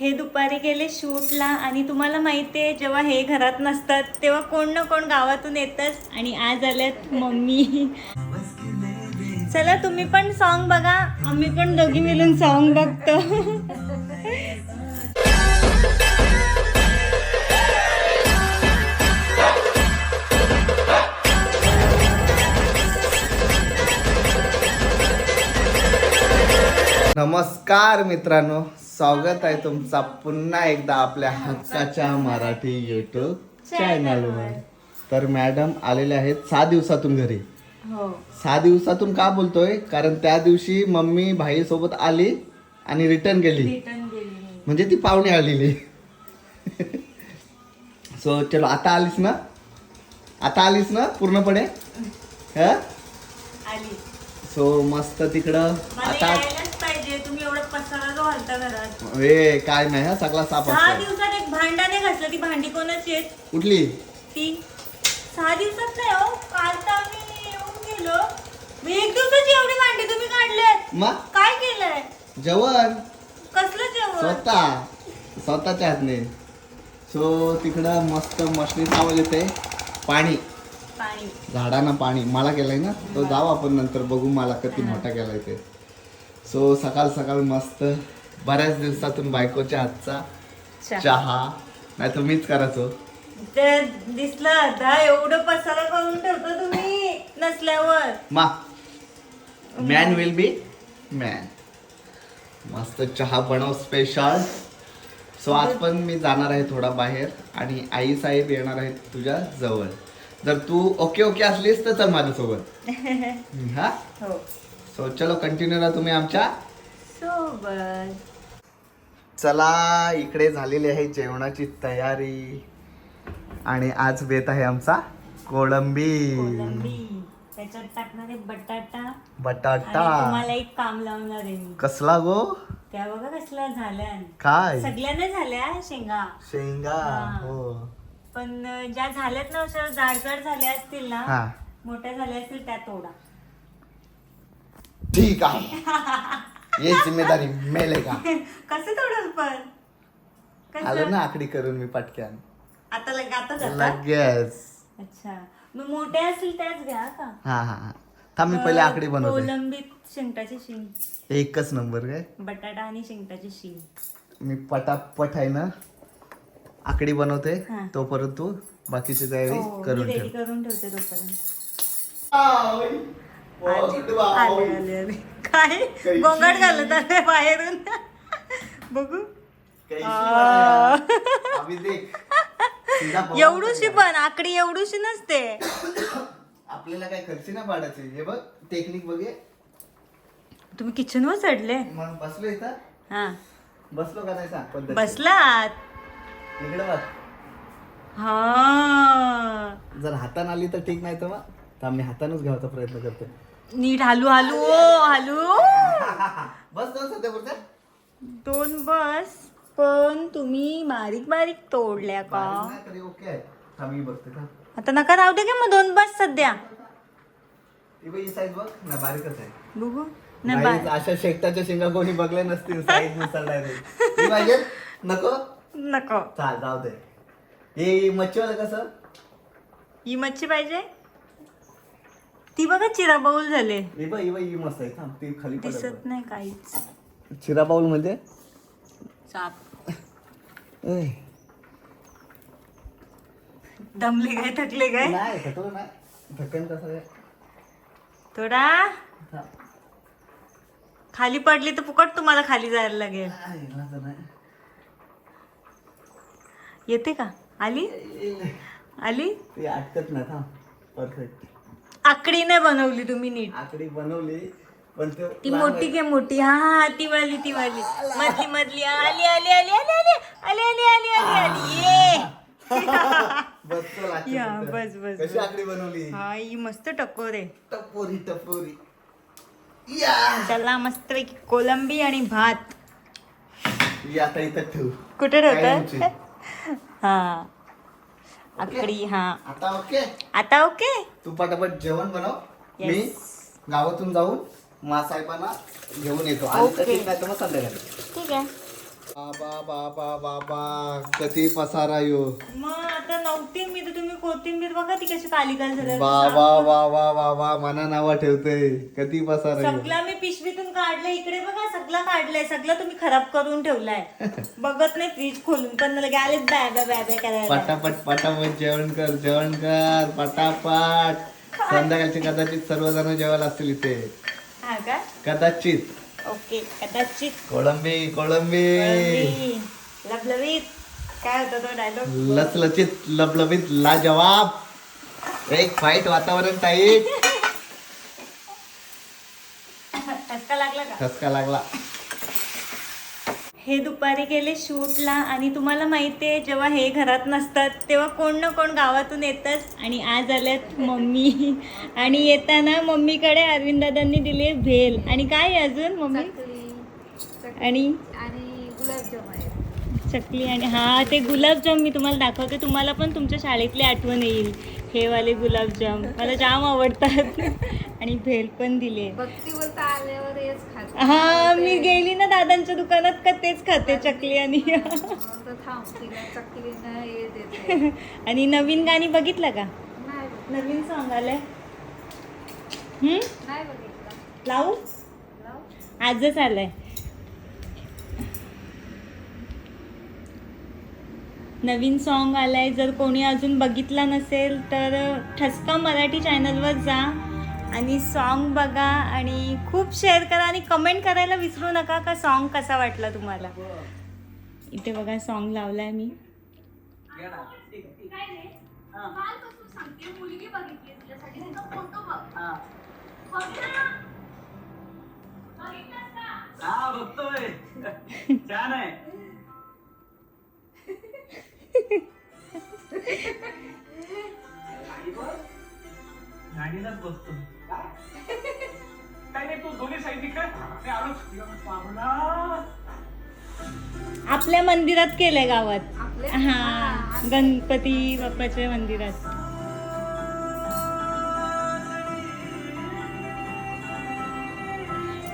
हे दुपारी गेले शूटला आणि तुम्हाला माहिती आहे जेव्हा हे घरात नसतात तेव्हा कोण ना कोण गावातून येतच. आणि आज आल्यात मम्मी. चला तुम्ही पण सॉन्ग बघा. आम्ही पण दोघी मिळून सॉन्ग बघतो. नमस्कार मित्रांनो. स्वागत आहे तुमचा पुन्हा एकदा आपल्या हक्काच्या मराठी युट्यूब चॅनलवर तर मॅडम आलेले आहेत सहा दिवसातून घरी. हो. सहा दिवसातून का बोलतोय? कारण त्या दिवशी मम्मी भाई सोबत आली आणि रिटर्न गेली. रिटर्न गेली म्हणजे ती पाहुणे आलेली. सो चलो आता आलीस ना? आता आलीस ना पूर्णपणे? ह. सो मस्त तिकडं. आता तुम्ही एवढं पसारा जो घालता घरात? ए काय नाही हा सगळा साफ सहा असतो दिवसात एक भांडाने घासलं ती भांडी कोणाची आहेत? कुठली? ती. सहा दिवसात नाही हो काल तर आम्ही येऊन गेलो. मग एक दिवसाची एवढी भांडी तुम्ही काढलेत मग काय केलंय? जेवण? कसलं जेवण? स्वतः. स्वतःच्या हातने. सो तिकडं मस्त मशनीचा आवाज येते पाणी. पाणी. झाडांना पाणी. मला केलंय ना? तो जाऊ आपण नंतर बघू मला किती मोठा केलाय ते. सो सकाळ सकाळ मस्त बऱ्याच दिवसातून बायकोच्या हातचा चहा. नाही तर मीच करायचो. ते दिसलं आता एवढं पसारा करून ठेवतो तुम्ही नसल्यावर. मा मॅन विल बी मॅन मस्त चहा बनव स्पेशल सो आज पण मी जाणार आहे थोडा बाहेर आणि आई साहेब येणार आहेत तुझ्या जवळ. जर तू ओके ओके असलीस तर चल माझ्यासोबत. हा? हो. सो चलो कंटिन्यू राहा तुम्ही आमच्या. सोबत चला इकडे झालेली आहे जेवणाची तयारी. आणि आज बेत आहे आमचा कोळंबी. कोलंबी त्याच्यात टाकणार आहे बटाटा. आणि बटाटा तुम्हाला एक काम लावणार आहे मी. कसला गो? त्या बघा कसल्या झाल्या. काय? सगळ्यांना झाल्या शेंगा. शेंगा हा. पण ज्या झाल्यात ना अशा जाडजाड झाल्या असतील ना हा. मोठ्या झाल्या असतील त्या तोडा. ठीक आहे. ये जिम्मेदारी मेले का कसं तोडल पण? आलं ना आकडी करून मी पटक्यान. आता लग आता जाता लगेच. अच्छा. मग मोठ्या असतील त्याच घ्या का? हा हा हा. थांब मी पहिले आकडी बनवते. कोलंबीत शेंगटाची शिंग. एकच नंबर काय? बटाटा आणि शेंगटाची शिंग. मी पटापट आहे ना आकडी बनवते. हा. तोपर्यंत तू बाकीची तयारी हो, मी करून रेडी ठेव. करून ठेवते तोपर्यंत. आले. आले आले आले. काय? गोंगाट घालत आले बाहेरून. बघू. एवढूशी पण आकडी एवढूशी नसते. आपल्याला काय खर्ची नाही पाडायची. हे बघ टेक्निक बघे. तुम्ही किचन वर चढले? बसलो इथं. हा. बसलो का नाही सांग बसलात? इकडे बघ. हा. जर हाताने आली तर ठीक नाही तर मग. तर मी हातानच घ्यायचा प्रयत्न करते नीट हालू हालू ओ हालू. बस जाऊ सध्या पुरत्या दोन बस पण तुम्ही बारीक बारीक तोडल्या का? बारीक नाही तरी ओके आहे. थांब मी बघते का? आता नका राहू दे का मग दोन बस सध्या. बघ साईज बघ. ना बारीकच आहे. बघू. ना नाही, बा अशा शेकटाच्या शेंगा कोणी बघल्या नसतील साईजनुसार ही पाहिजे? नको? नको. चाल जाऊ दे. हे मच्छीवालं कसं? ही मच्छी पाहिजे? ती बघा चिरा बाऊल झाले. ही बघ ही बघ ही मस्त आहे थांब ती खाली पडत दिसत नाही काहीच. बघ. चिरा बाऊल म्हणजे? चाप ओय. दमले काय थकले काय? नाही थकलं नाही. थकन कसं आहे? थोडा. थांब. खाली पडली तर फुकट तुम्हाला खाली जायला लागेल. नाही. येते का? आली? आली? ती अटकत नाही थांब. परफेक्ट आकडी नाही बनवली तुम्ही नीट. आकडी बनवली पण ते मोठी के मोठी. हा हा ती वाली ती वाली. मधली मधली. आली आली आली आली आली. आली आली आली आली आली. ये. या. बस, बस, कशी. आकडी बनवली? हा ही मस्त टकोर आहे. टपोरी टपोरी. चला मस्त कोलंबी आणि भात. आता इथं ठेव. कुठे. ठेवतात हा. आकडी हा. आता ओके? आता ओके? तू पटापट जेवण बनव. मी गावातून जाऊन मा साहेबांना घेऊन येतो. आणि तर Okay. ठीक नाही तर मग संध्याकाळी. ठीक आहे. बाबा बाबा बाबा कधी पसारा यो मग आता नव्हती मी तर तुम्ही कोथिंबीर बघा ती कशी काली झाली. बाबा बाबा बाबा मना नावा ठेवतय. कधी पसारा यो सगळं मी पिशवीतून काढलंय इकडे बघा सगळं काढलंय. सगळं तुम्ही खराब करून ठेवलाय. बघत नाही फ्रीज खोलून पण लगे आले बॅबा बॅबा करायला. पटापट पटापट जेवण कर जेवण कर पटापट. संध्याकाळचे कदाचित सर्वजण जेवायला असतील इथे. हा का? कदाचित. ओके कदाचित कोळंबी कोळंबी. कोळंबी, लबलबीत. काय होता तो डायलॉग लचलचीत लबलबीत लाजवाब. एक फाईट वातावरण टाईट ठसका लागला का? ठसका लागला. हे दुपारी गेले शूटला आणि तुम्हाला माहिती आहे जेव्हा हे घरात नसतात तेव्हा कोण ना कोण गावातून येतच. आणि आज आल्यात मम्मी. आणि येताना मम्मीकडे अरविंद दादांनी दिले भेल. आणि काय अजून मम्मी? आणि? गुलाबजाम चकली आणि हा ते गुलाबजाम मी तुम्हाला दाखवते. तुम्हाला पण तुमच्या शाळेतली आठवण येईल. हे वाले गुलाबजाम. मला जाम आवडतात. आणि भेल पण दिले भक्ती बोलता आल्यावर हेच खाते. हा मी गेली ना दादांच्या दुकानात का तेच खाते चकली आणि मग तर थांब तिला चकलीनं हे देते. आणि नवीन गाणी बघितलं का? नाही बघ- नवीन सॉन्ग आलंय. हम्म? नाही बघितलं. लावू? लाव. आजच आलंय. नवीन सॉन्ग आलाय. जर कोणी अजून बघितला नसेल तर ठसका मराठी चॅनलवर जा आणि सॉन्ग बघा आणि खूप शेअर करा आणि कमेंट करायला विसरू नका का सॉन्ग कसा वाटला तुम्हाला? इथे बघा सॉन्ग लावलाय मी. छान आहे. आपल्या मंदिरात केलंय गावात. हा गणपती बाप्पाच्या मंदिरात.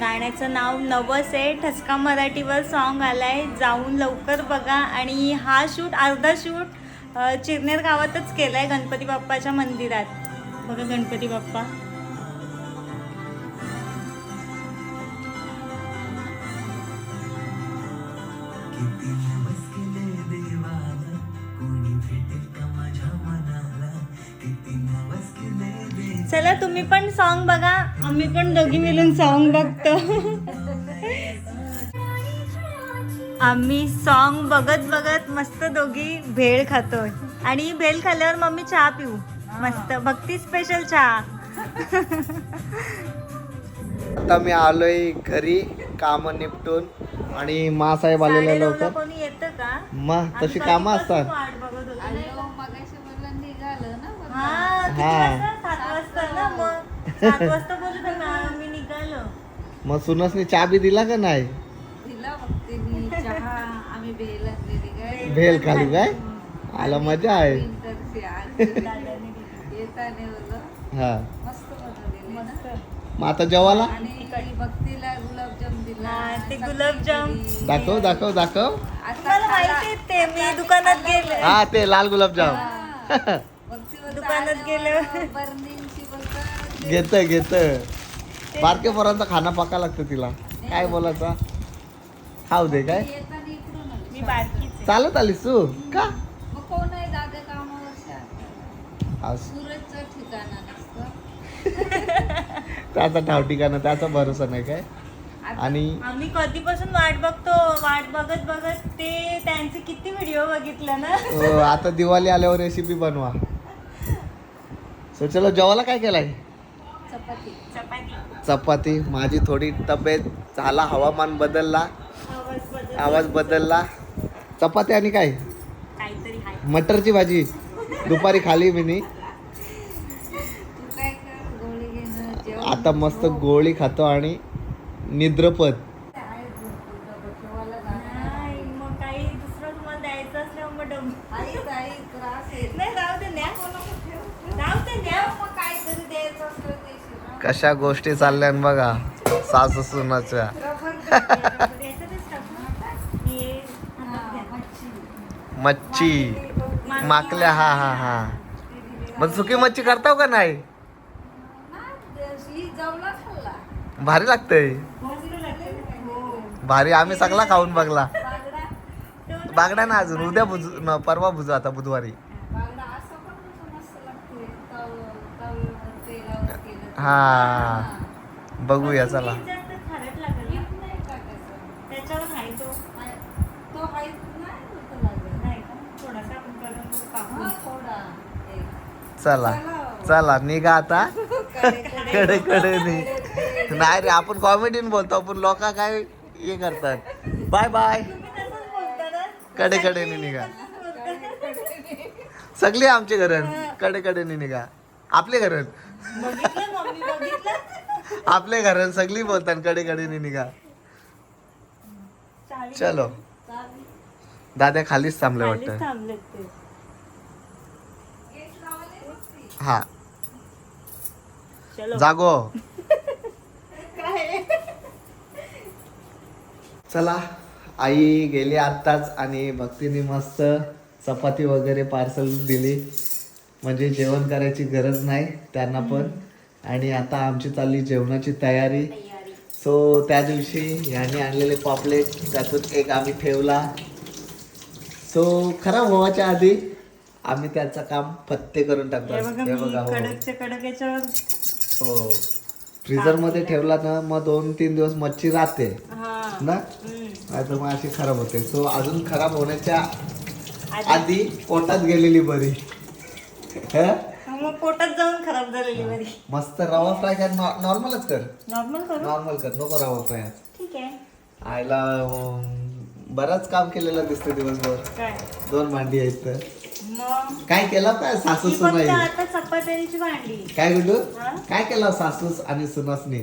गाण्याचं नाव नवस आहे ठसका मराठीवर सॉन्ग आलाय. जाऊन लवकर बघा. आणि हा शूट अर्धा शूट चिरनेर गावातच केलाय गणपती बाप्पाच्या मंदिरात. बघा गणपती बाप्पा. तुम्ही पण सॉन्ग बघा. आम्ही पण दोघी मिळून सॉन्ग बघतो. आम्ही सॉन्ग बघत बघत मस्त दोघी भेळ खातोय. आणि भेळ खाल्ल्यावर मम्मी चहा पिऊ. मस्त. भक्ती स्पेशल चहा. आता मी आलोय घरी काम निपटून. आणि मा साहेब आलेला साडेनऊला लवकर. कोणी येतं का? मग तशी कामं असतात. वाट बघत होतो. हा हा. ना मग. सात वाजता बोलत होता मी निघालो. मग सुनसने चहा बी दिला का नाही? दिला भक्तीने चहा आम्ही बेल आणलेली काय? भेल खाली काय? आला मजा आहे. विंटरची आज दादाने दिली. येताने बोललो. हा. मस्त बनवलेली ना. मग आता जेवाला आणि भक्तीला गुलाबजाम दिला. हा, ते गुलाबजाम. दाखव दाखव दाखव. आता तुम्हाला खाला- माहिती आहे ते मी दुकानात गेले. हा ते लाल गुलाबजाम. हा. दुकानात आल्यावर गेल्यावर. घेत घेत बारके पोरांचा खाना पका लागतं तिला. काय बोलायचा? खाऊ दे काय? आली. मी. चालत आलीस तू? का? मग कोण आहे दादा कामावर शाळेत? आज. सूरजचं ठिकाणा नसतं. त्याचा ठाव ठिकाणं त्याचा भरोसा नाही काय? आणि आम्ही कधीपासून वाट बघतो वाट बघत बघत ते त्यांचे किती व्हिडिओ बघितलं ना? अ, आता दिवाळी आल्यावर रेसिपी बनवा. सो चलो जेवायला काय केलाय? चपाती. चपाती. चपाती. माझी थोडी तब्येत झाला हवामान बदलला. आवाज बदल आवाज बदलला. चपाती आणि काय? मटरची भाजी. दुपारी खाली मी नी. तू काय कर गोळी घेणं जेवण आता मस्त गोळी खातो आणि निद्रपद आहे भरपूर डबं ठेवायला जागा नाही मग काही दुसरं तुम्हाला द्यायचं असल्यावर मग डब आई ताई त्रास आहे नाही राहू दे न्या राहू दे न्या मग काहीतरी द्यायचं असलं ते शिरा. कशा गोष्टी चालल्या बघा. सासू सुनाच्या. मच्छी. माकल्या हा हा हा. मग सुकी मच्छी करताव का नाही? भारी लागतंय. भारी आम्ही सगळा खाऊन बघला. बागडा ना अजून. उद्या बुजू परवा बुजू आता बुधवारी बागडा असं पण कसं मस्त लागते तव तव्यावर तेलावर केलं हा बघूया चला जास्त खारट लागेल ना. मीठ नाही टाकायचं त्याच्यावर आहे तो नाही, तो हाय नाही होतं लागत नाही का थोडासा आपण करून मग कापून हा. थोडा एक. चला चला. निघा आता. कडे कडे. नाही रे आपण कॉमेडीन बोलतो आपण लोक काय हे करतात. बाय बायकडे कडे निघा. सगळे आमचे घरनकडे कडे निघा. आपले घरन बघितलं मम्मी बघितलं? आपले घरन सगळी बोलतात कडे कडे निघा. चलो. दादा खालीच थांबले वाटतं. हा. चलो. जागो. चला आई गेली आत्ताच आणि भक्तीने मस्त चपाती वगैरे पार्सल दिली. म्हणजे जेवण करायची गरज नाही त्यांना पण. आणि आता आमची चालली जेवणाची तयारी. सो त्या दिवशी यांनी आणलेले पापलेट त्यातून एक आम्ही ठेवला. सो खराब व्हायच्या आधी आम्ही त्याचं काम पत्ते करून टाकतो. हे बघा हो हो. फ्रीजरमध्ये ठेवला ना मग दोन तीन दिवस मच्छी राहते. हा. ना? मग अशी खराब होते. सो अजून खराब होण्याच्या आधी- पोटात गेलेली बरी. मग पोटात जाऊन खराब झालेली बरी. मस्त रवा फ्राय कर. नॉर्मलच कर. नॉर्मल करू? नॉर्मल कर. नको रवा फ्राय. ठीक आहे. आयला अं, बराच काम केलेलं दिसतं दिवसभर. काय? दोन भांडी आहेत तर. मग? काय केलं काय सासू ती फक्त सुनाई? आता चपात्यांची भांडी. काय गुडू हा? काय केलं सासूस आणि सुनासनी?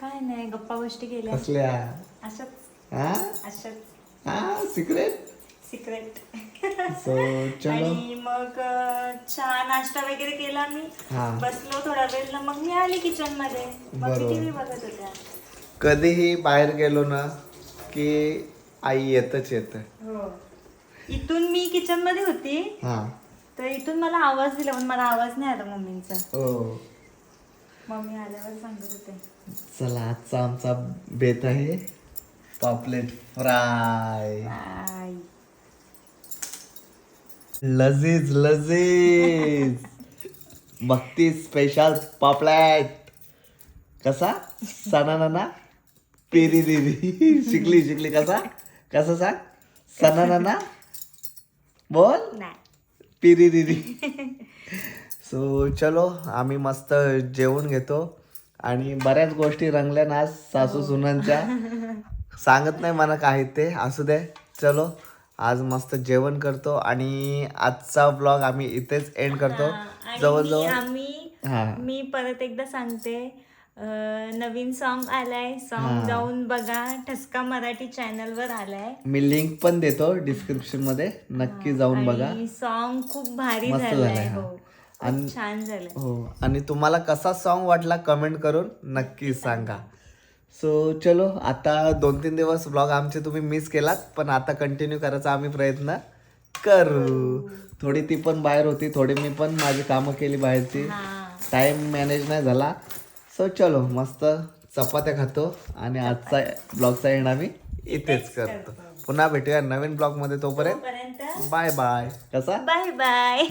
काय नाही गप्पा गोष्टी केल्या. कसल्या? असंच हा? असंच हा? सिक्रेट? सिक्रेट सो चलो. आणि मग अं, चहा नाश्ता वगैरे केला मी. हा. बसलो थोडा वेळ ना मग मी आली किचनमध्ये. मग बरोबर. टीव्ही बघत होत्या. कधीही बाहेर गेलो ना की आई येतच येत. हो. इथून मी किचनमध्ये होती. हा. तर इथून मला आवाज दिला पण मला आवाज नाही आला मम्मींचा. हो. मम्मी आल्यावर सांगत होते. चला आजचा आमचा बेत आहे. पापलेट फ्राय. लजीज लजीज. भक्ती स्पेशल पापलेट कसा? सना नाना पेरी दिदी. शिकली शिकली. कसा? कसा सांग? सना नाना बोल. पिरी दिदी. सो चलो आम्ही मस्त जेवून घेतो. आणि बऱ्याच गोष्टी रंगल्या ना आज सासू सुनांच्या सांगत नाही मला काय ते. असू दे. चलो. आज मस्त जेवण करतो आणि आजचा ब्लॉग आम्ही इथेच एंड करतो. हा, आणि मी- जवळजवळ आम्ही हा. मी परत एकदा सांगते. अं, नवीन सॉन्ग आलाय. हा. सॉन्ग जाऊन बघा. ठसका मराठी चॅनल वर आलाय. मी लिंक पण देतो डिस्क्रिप्शनमध्ये. नक्की जाऊन बघा. सॉन्ग खूप भारी मस्त झालंय. झालंय, हा. हो आणि- खूप छान झालंय. हो. आणि तुम्हाला कसा सॉन्ग वाटला कमेंट करून नक्की सांगा. सो चलो आता दोन तीन दिवस ब्लॉग आमचे तुम्ही मिस केलात पण आता कंटिन्यू करायचा आम्ही प्रयत्न करू. थोडी ती पण बाहेर होती थोडी मी पण माझी कामं केली बाहेरची. टाइम मॅनेज नाही झाला. सो चलो मस्त चपात्या खातो आणि आजचा ब्लॉगचा एंड आम्ही इथेच करतो. पुन्हा भेटूया नवीन ब्लॉगमध्ये तोपर्यंत. बाय बाय कसा? Bye bye